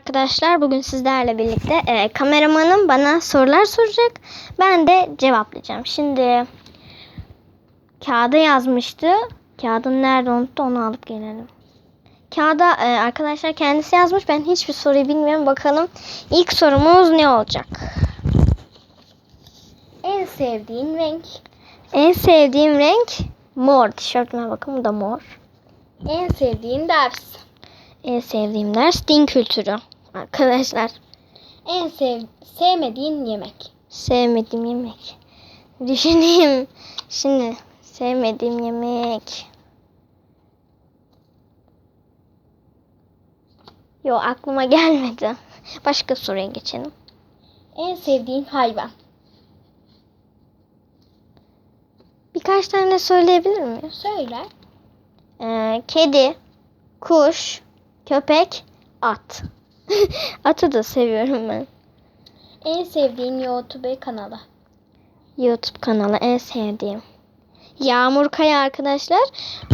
arkadaşlar. Bugün sizlerle birlikte e, kameramanım bana sorular soracak. Ben de cevaplayacağım. Şimdi kağıda yazmıştı. Kağıdın nerede unuttu onu alıp gelelim. Kağıda e, arkadaşlar kendisi yazmış. Ben hiçbir soruyu bilmiyorum. Bakalım ilk sorumuz ne olacak? En sevdiğin renk. En sevdiğim renk mor. Tişörtüme bakın bu da mor. En sevdiğin ders. En sevdiğim ders din kültürü. Arkadaşlar En sev sevmediğin yemek. Sevmediğim yemek. Düşüneyim. Şimdi sevmediğim yemek. Yo aklıma gelmedi. Başka soruya geçelim. En sevdiğin hayvan. Birkaç tane söyleyebilir miyiz? Söyle. Ee, kedi, kuş, köpek, at. Atı da seviyorum ben. En sevdiğin YouTube kanalı. YouTube kanalı en sevdiğim. Yağmur Kaya arkadaşlar.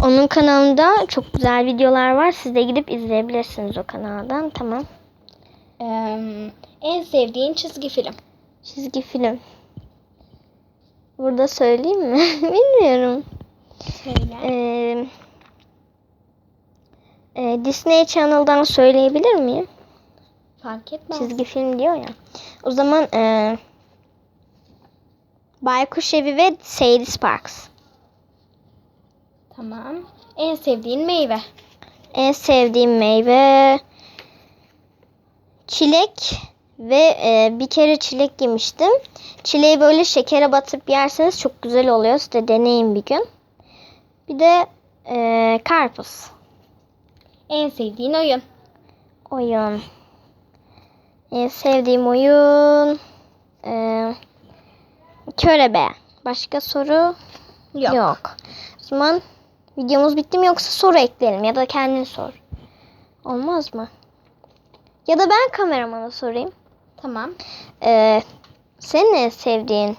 Onun kanalında çok güzel videolar var. Siz de gidip izleyebilirsiniz o kanaldan. Tamam. Ee, en sevdiğin çizgi film. Çizgi film. Burada söyleyeyim mi? Bilmiyorum. Söyle. Ee, e, Disney Channel'dan söyleyebilir miyim? Fark etmez. Çizgi film diyor ya. O zaman e, Baykuş Evi ve Sadie Sparks. Tamam. En sevdiğin meyve. En sevdiğim meyve çilek ve e, bir kere çilek yemiştim. Çileği böyle şekere batırıp yerseniz çok güzel oluyor. Siz de deneyin bir gün. Bir de e, karpuz. En sevdiğin oyun. Oyun. En sevdiğim oyun e, körebe. Başka soru Yok. yok. O zaman videomuz bitti mi yoksa soru ekleyelim ya da kendin sor. Olmaz mı? Ya da ben kameramana sorayım. Tamam. Ee, senin en sevdiğin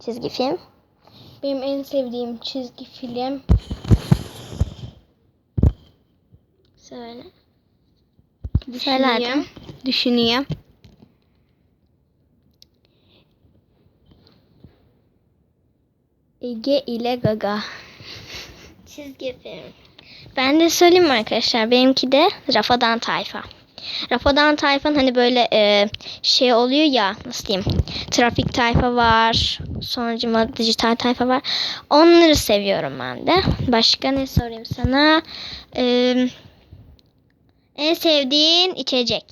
çizgi film? Benim en sevdiğim çizgi film. Söyle. Düşüneyim. Düşüneyim. Ege ile Gaga. Çizgi film. Ben de söyleyeyim mi arkadaşlar? Benimki de Rafadan Tayfa. Rafadan Tayfa'nın hani böyle e, şey oluyor ya nasıl diyeyim trafik tayfa var sonucuma dijital tayfa var onları seviyorum ben de başka ne sorayım sana Ee, en sevdiğin içecek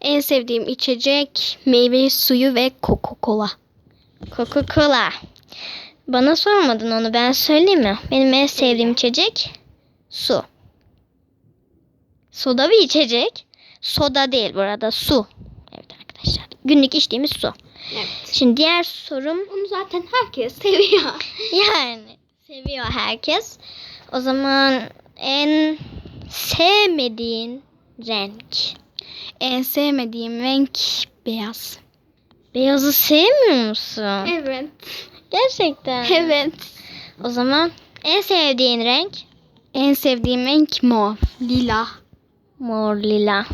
En sevdiğim içecek meyve suyu ve Coca-Cola. Coca-Cola bana sormadın onu ben söyleyeyim mi benim en sevdiğim içecek su soda bir içecek soda değil burada su evet arkadaşlar günlük içtiğimiz su Evet. Şimdi diğer sorum Bunu zaten herkes seviyor. yani seviyor herkes. O zaman en sevmediğin renk. En sevmediğim renk beyaz. Beyazı sevmiyor musun? Evet. Gerçekten. Evet. O zaman en sevdiğin renk En sevdiğim renk mor. Lila. mor lila.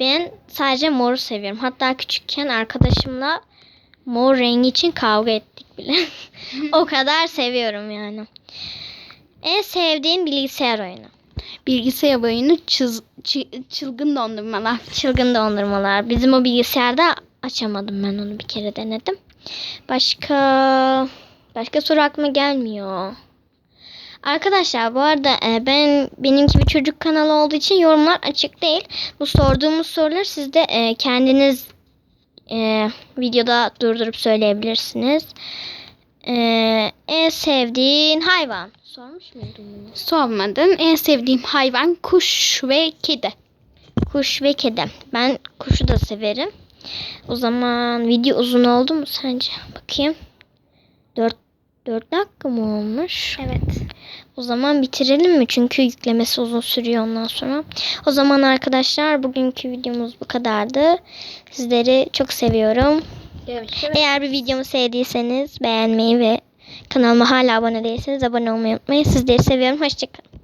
Ben sadece moru seviyorum. Hatta küçükken arkadaşımla mor rengi için kavga ettik bile. o kadar seviyorum yani. En sevdiğin bilgisayar oyunu. Bilgisayar oyunu çız, çı- çılgın dondurmalar. Çılgın dondurmalar. Bizim o bilgisayarda açamadım ben onu bir kere denedim. Başka başka soru aklıma gelmiyor. Arkadaşlar bu arada e, ben benimki bir çocuk kanalı olduğu için yorumlar açık değil. Bu sorduğumuz soruları siz de e, kendiniz e, videoda durdurup söyleyebilirsiniz. E, en sevdiğin hayvan. Sormuş muydum bunu? Sormadın. En sevdiğim hayvan kuş ve kedi. Kuş ve kedi. Ben kuşu da severim. O zaman video uzun oldu mu sence? Bakayım. 4 4 dakika mı olmuş? Evet. O zaman bitirelim mi? Çünkü yüklemesi uzun sürüyor ondan sonra. O zaman arkadaşlar bugünkü videomuz bu kadardı. Sizleri çok seviyorum. Eğer bir videomu sevdiyseniz beğenmeyi ve kanalıma hala abone değilseniz abone olmayı unutmayın. Sizleri seviyorum. Hoşçakalın.